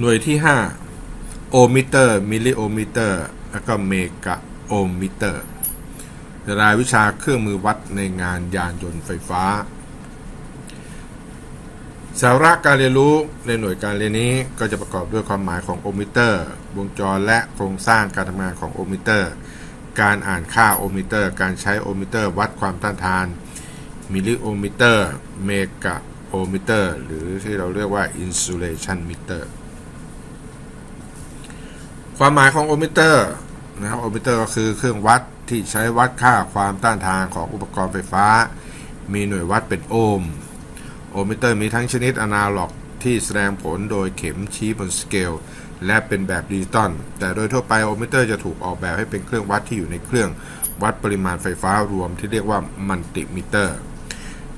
หน่วยที่ 5 โอมิเตอร์ มิลลิโอมิเตอร์ แล้วก็เมกะโอมิเตอร์รายวิชาเครื่องมือวัดในงานยานยนต์ไฟฟ้า สาระการเรียนรู้ในหน่วยการเรียนนี้ก็จะประกอบด้วยความหมายของโอมิเตอร์ วงจรและโครงสร้างการทำงานของโอมิเตอร์ การอ่านค่าโอมิเตอร์ การใช้โอมิเตอร์ วัดความต้านทาน มิลลิโอมิเตอร์ เมกะโอมิเตอร์ หรือที่เราเรียกว่าอินซูเลชันมิเตอร์ ความหมายของโอมิเตอร์นะครับโอมิเตอร์ก็คือเครื่องวัดที่ใช้วัดค่าความต้านทานของอุปกรณ์ไฟฟ้า มีหน่วยวัดเป็นโอห์มโอมิเตอร์มีทั้งชนิดอนาล็อกที่แสดงผลโดยเข็มชี้บนสเกลและเป็นแบบดิจิตอลแต่โดยทั่วไปโอมิเตอร์จะถูกออกแบบให้เป็นเครื่องวัดที่อยู่ในเครื่องวัดปริมาณไฟฟ้ารวมที่เรียกว่ามัลติมิเตอร์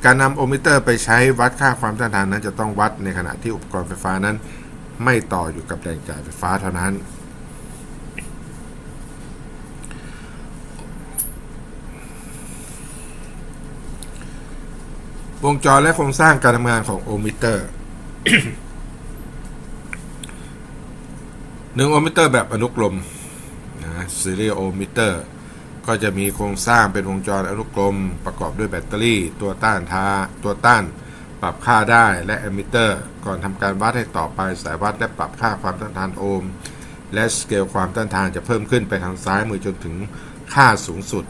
การนำโอมิเตอร์ไปใช้วัดค่าความต้านทานนั้นจะต้องวัดในขณะที่อุปกรณ์ไฟฟ้านั้น ไม่ต่ออยู่กับแรงจ่ายไฟฟ้าเท่านั้น วงจรและโครงสร้างการทำงานของโอมิเตอร์หนึ่งโอมิเตอร์แบบอนุกรมนะซีเรียโอมิเตอร์ก็จะมีโครงสร้างเป็นวงจรอนุกรม ประกอบด้วยแบตเตอรี่ ตัวต้านทาตัวต้านปรับค่าได้และแอมมิเตอร์ ก่อนทำการวัดให้ต่อไปสายวัดและปรับค่าความต้านทานโอห์มและสเกลความต้านทานจะเพิ่มขึ้นไปทางซ้ายมือจนถึงค่าสูงสุด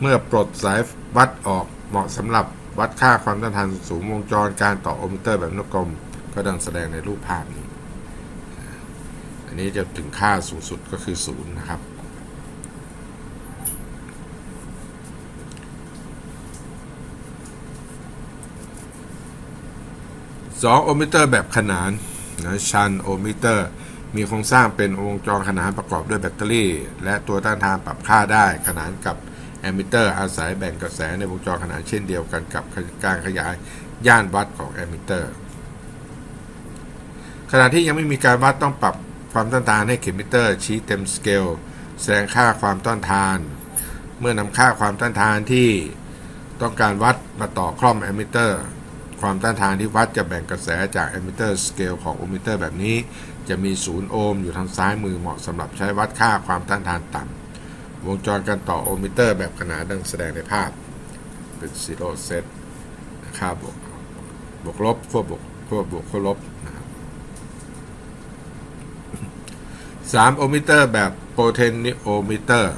เมื่อปลดสายวัดออกเหมาะสำหรับ วัดค่าความต้านทานสูงวงจรการต่อโอห์มมิเตอร์แบบนุกรมก็ดังแสดงในรูปภาพนี้ อันนี้จะถึงค่าสูงสุดก็คือศูนย์นะครับ สองโอห์มมิเตอร์แบบขนานนะชันโอห์มมิเตอร์มีโครงสร้างเป็นวงจรขนานประกอบด้วยแบตเตอรี่ และตัวต้านทานปรับค่าได้ขนานกับ แอมมิเตอร์อาศัยแบ่งกระแสในวงจรขนานเช่นเดียวกันกับการขยายย่านวัดของแอมมิเตอร์ ขณะที่ยังไม่มีการวัดต้องปรับความต้านทานให้เข็มมิเตอร์ ชี้เต็มสเกลแสดงค่าความต้านทาน เมื่อนำค่าความต้านทานที่ต้องการวัดมาต่อคล่อมแอมมิเตอร์ ความต้านทานที่วัดจะแบ่งกระแสจากแอมมิเตอร์สเกลของโอมมิเตอร์แบบนี้ จะมีศูนย์โอห์มอยู่ทางซ้ายมือเหมาะสำหรับใช้วัดค่าความต้านทานต่ำ วงจรการต่อโอห์มมิเตอร์แบบขนานดังแสดงในภาพ เป็นซีโร่เซตค่าบวกบวกลบขั้วบวกขั้วบวกขั้วลบนะครับสามโอห์มมิเตอร์แบบโปรเทนิโอห์มมิเตอร์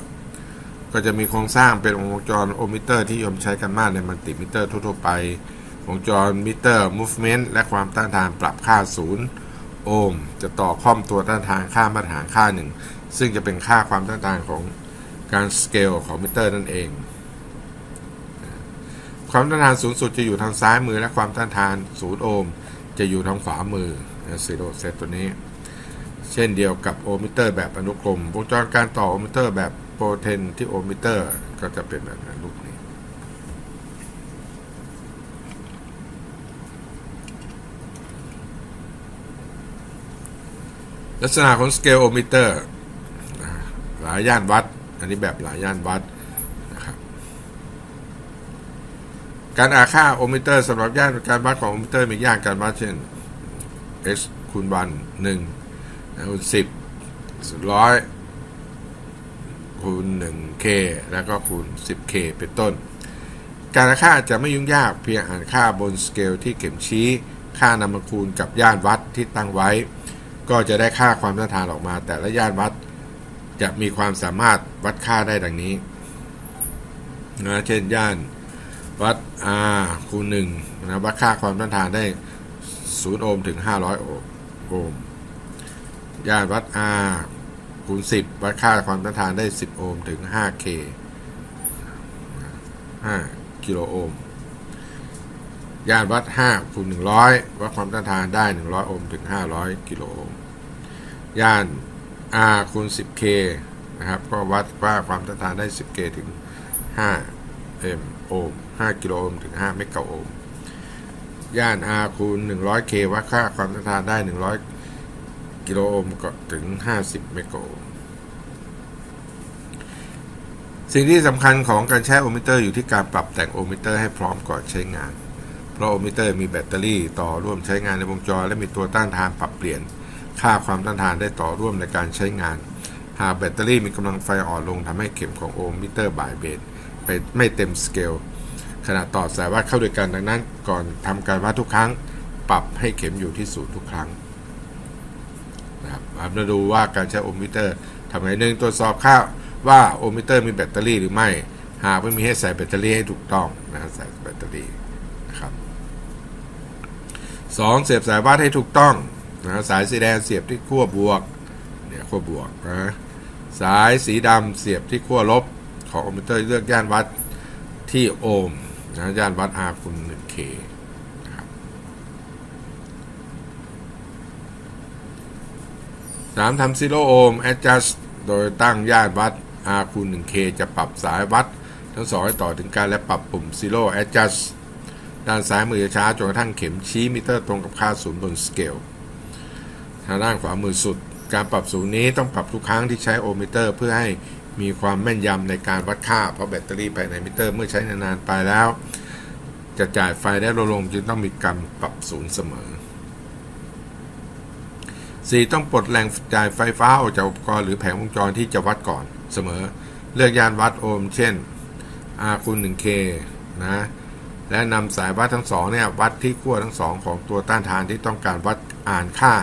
ก็จะมีโครงสร้างเป็นวงจรโอห์มมิเตอร์ที่ยมใช้กันมากในมัลติมิเตอร์ทั่วๆไปวงจรมิเตอร์ movement และความต้านทานปรับค่าศูนย์โอห์มจะต่อข้อมตัวต้านทานค่ามาตรฐานค่าหนึ่งซึ่งจะเป็นค่าความต้านทานของ การสเกลของมิเตอร์นั่นเอง ความต้านทานสูงสุดจะอยู่ทางซ้ายมือและความต้านทานศูนย์โอห์มจะอยู่ทางขวามือซีโร่เซตตัวนี้ เช่นเดียวกับโอห์มมิเตอร์แบบอนุกรมวงจรการต่อโอห์มมิเตอร์แบบโปรเทนที่โอห์มมิเตอร์ก็จะเป็นแบบนั้นรูปนี้ลักษณะของสเกลโอห์มมิเตอร์หลายย่านวัด อันนี้แบบหลายย่านวัดนะครับการอาค่าโอมิเตอร์สำหรับย่านการวัดของโอมิเตอร์มีย่านการวัดเช่น x คูณ1 1คูณ10ร้อยคูณ 1k แล้วก็คูณ 10k เป็นต้น การอาค่าจะไม่ยุ่งยากเพียงอ่านค่าบนสเกลที่เข็มชี้ ค่านำมาคูณกับย่านวัดที่ตั้งไว้ ก็จะได้ค่าความต้านทานออกมาแต่ละย่านวัด จะมีความสามารถวัดค่าได้ดังนี้นะเช่นย่านวัด R คูณ1นะวัดค่าความต้านทานได้ 0 โอห์มถึง 500 โอห์มย่านวัด R คูณ 10 วัดค่าความต้านทานได้ 10 โอห์มถึง 5K 5 กิโลโอห์มย่านวัด 5 คูณ 100 วัดความต้านทานได้ 100 โอห์มถึง 500 กิโลโอห์มย่าน R คูณ 10K นะครับ ก็วัดว่าความต้านทานได้ 10K ถึง 5 m โอห์ม5กิโลโอห์มถึง 5 เมกะโอห์มย่าน R คูณ 100K วัดค่าความต้านทานได้ 100 กิโลโอห์มก็ถึง 50 เมกะโอห์มสิ่งที่สำคัญของการใช้โอห์มมิเตอร์อยู่ที่การปรับแต่งโอห์มมิเตอร์ให้พร้อมก่อนใช้งาน เพราะโอห์มิเตอร์มีแบตเตอรี่ต่อร่วมใช้งานในวงจร และมีตัวต้านทานปรับเปลี่ยน ค่าความต้านทานได้ต่อร่วมในการใช้งาน หากแบตเตอรี่มีกำลังไฟอ่อนลงทำให้เข็มของโอห์มิเตอร์บ่ายเบนไปไม่เต็มสเกลขณะต่อสายวัดเข้าด้วยกันดังนั้น ก่อนทำการวัดทุกครั้ง ปรับให้เข็มอยู่ที่ศูนย์ทุกครั้งนะครับมาดูว่าการใช้โอห์มิเตอร์ทำไงหนึ่งตรวจสอบค่าว่าโอห์มิเตอร์มีแบตเตอรี่หรือไม่หากไม่มีให้ใส่แบตเตอรี่ให้ถูกต้องนะใส่แบตเตอรี่นะครับสองเสียบสายวัดให้ถูกต้อง นะสายสีแดงเสียบที่ขั้วบวกเนี่ยขั้วบวกนะสายสีดำเสียบที่ขั้วลบของโอห์มิเตอร์เลือกย่านวัดที่โอห์มนะย่านวัด R คูณ 1K นะครับสามทำซิโลโอห์ม adjust โดยตั้งย่านวัด R คูณ 1K จะปรับสายวัด ทั้งสองให้ต่อถึงกันและปรับปุ่ม Zero Adjust ด้านซ้ายมือจะช้าจนกระทั่งเข็มชี้มิเตอร์ตรงกับค่าศูนย์บนสเกล ทางด้านขวามือสุด การปรับศูนย์นี้ต้องปรับทุกครั้งที่ใช้โอห์มิเตอร์ เพื่อให้มีความแม่นยำในการวัดค่า เพราะแบตเตอรี่ภายในมิเตอร์เมื่อใช้นานๆไปแล้ว จะจ่ายไฟได้ลดลงจึงต้องมีการปรับศูนย์เสมอ 4. ต้องปลดแรงจ่ายไฟฟ้าออกจากอุปกรณ์หรือแผงวงจรที่จะวัดก่อนเสมอ เลือกยานวัดโอห์มเช่น R คูณ 1K นะและนำสายวัดทั้งสองเนี่ยวัดที่ขั้วทั้งสองของตัวต้านทานที่ต้องการวัดอ่านค่า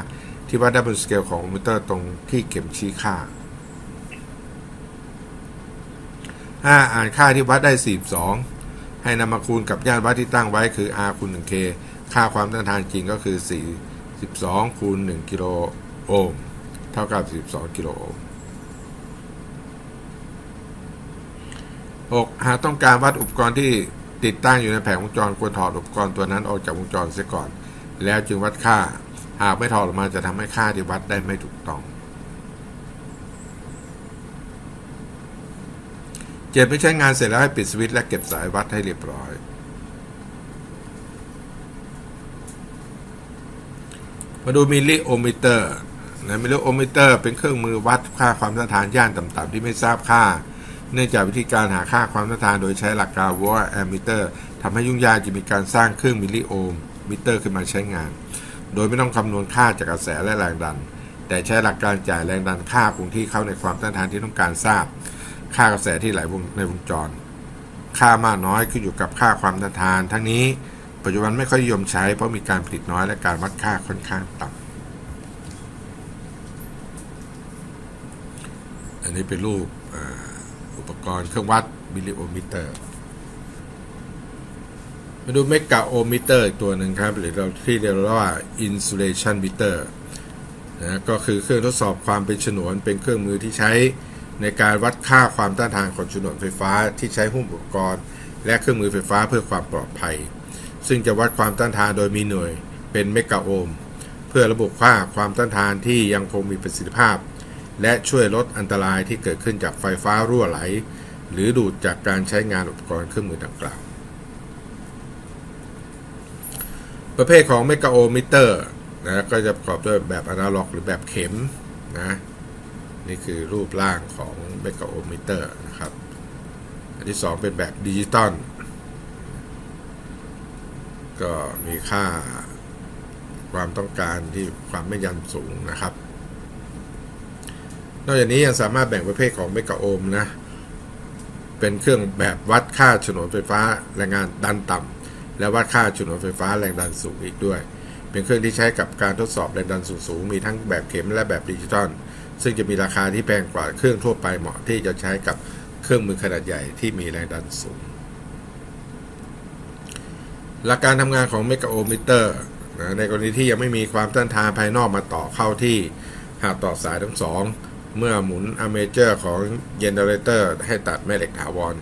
ที่วัดได้บนสเกลของโอห์มิเตอร์ตรงที่เข็มชี้ค่า 5. อ่านค่าที่วัดได้42ให้นำมาคูณกับย่านวัดที่ตั้งไว้คือ R คูณ 1K ค่าความต้านทานจริงก็คือ 42 คูณ 1 กิโลโอห์มเท่ากับ42กิโลโอห์ม 6. หากต้องการวัดอุปกรณ์ที่ติดตั้งอยู่ในแผงวงจรควรถอดอุปกรณ์ตัวนั้นออกจากวงจรเสียก่อน แล้วจึงวัดค่า หากไม่ถอดออกมาจะทำให้ค่าที่วัดได้ไม่ถูกต้องเจ็บไม่ใช้งานเสร็จแล้วให้ปิดสวิตช์และเก็บสายวัดให้เรียบร้อย มาดูมิลลิโอมิเตอร์นะมิลลิโอมิเตอร์เป็นเครื่องมือวัดค่าความต้านทานย่านต่ำๆที่ไม่ทราบค่า เนื่องจากวิธีการหาค่าความต้านทานโดยใช้หลักการวอร์แอมมิเตอร์ทำให้ยุ่งยากจะมีการสร้างเครื่องมิลลิโอห์มมิเตอร์ขึ้นมาใช้งาน โดยไม่ต้องคำนวณค่าจากกระแสและแรงดัน แต่ใช้หลักการจ่ายแรงดันค่าคงที่เข้าในความต้านทานที่ต้องการทราบ ค่ากระแสที่ไหลในวงจร ค่ามากน้อยขึ้นอยู่กับค่าความต้านทาน ทั้งนี้ปัจจุบันไม่ค่อยนิยมใช้เพราะมีการผลิตน้อยและการวัดค่าค่อนข้างต่ำอันนี้เป็นรูปอ,อุปกรณ์เครื่องวัดมิลลิโอมิเตอร์ มาดูเมกะโอมิเตอร์อีกตัวหนึ่งครับ หรือเราที่เรียกว่า insulation meter นะก็คือเครื่องทดสอบความเป็นฉนวนเป็นเครื่องมือที่ใช้ในการวัดค่าความต้านทานของฉนวนไฟฟ้าที่ใช้หุ้มอุปกรณ์ และเครื่องมือไฟฟ้าเพื่อความปลอดภัย ซึ่งจะวัดความต้านทานโดยมีหน่วยเป็นเมกะโอห์มเพื่อระบุค่าความต้านทานที่ยังคงมีประสิทธิภาพ และช่วยลดอันตรายที่เกิดขึ้นจากไฟฟ้ารั่วไหล หรือดูดจากการใช้งานอุปกรณ์เครื่องมือดังกล่าว ประเภทของเมกะโอมิเตอร์นะก็จะประกอบด้วยแบบอนาล็อก หรือแบบเข็มนะนี่คือรูปร่างของเมกะโอมิเตอร์นะครับ อันที่ 2 เป็นแบบดิจิตอลก็มีค่าความต้องการที่ความแม่นยำสูงนะครับ นอกจากนี้ยังสามารถแบ่งประเภทของเมกะโอมนะ เป็นเครื่องแบบวัดค่าฉนวนไฟฟ้าแรงงานดันต่ำ และวัดค่าฉนวนไฟฟ้าแรงดันสูงอีกด้วย เป็นเครื่องที่ใช้กับการทดสอบแรงดันสูงๆมีทั้งแบบเข็มและแบบดิจิตอลซึ่งจะมีราคาที่แพงกว่าเครื่องทั่วไปเหมาะที่จะใช้กับเครื่องมือขนาดใหญ่ที่มีแรงดันสูง หลักการทำงานของเมกะโอมิเตอร์ในกรณีที่ยังไม่มีความต้านทานภายนอกมาต่อเข้าที่หากต่อสายทั้งสอง เมื่อหมุนอเมเจอร์ของเจเนเรเตอร์ให้ตัดแม่เหล็กถาวร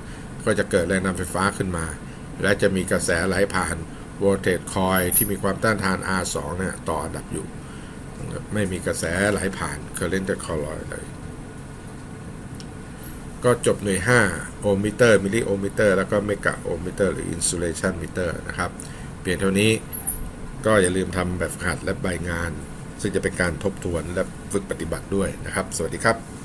ก็จะเกิดแรงนำไฟฟ้าขึ้นมา และจะมีกระแสไหลผ่านโวลเทจคอยที่มีความต้านทาน R2 เนี่ยต่ออันดับอยู่ ไม่มีกระแสไหลผ่านเคอร์เรนต์คอลอยเลย ก็จบหน่วย 5 โอห์มมิเตอร์ มิลลิโอห์มมิเตอร์ แล้วก็เมกะโอห์มมิเตอร์หรืออินซูเลชันมิเตอร์นะครับ เปลี่ยนเท่านี้ก็อย่าลืมทำแบบฝึกหัดและใบงาน ซึ่งจะเป็นการทบทวนและฝึกปฏิบัติด้วยนะครับ สวัสดีครับ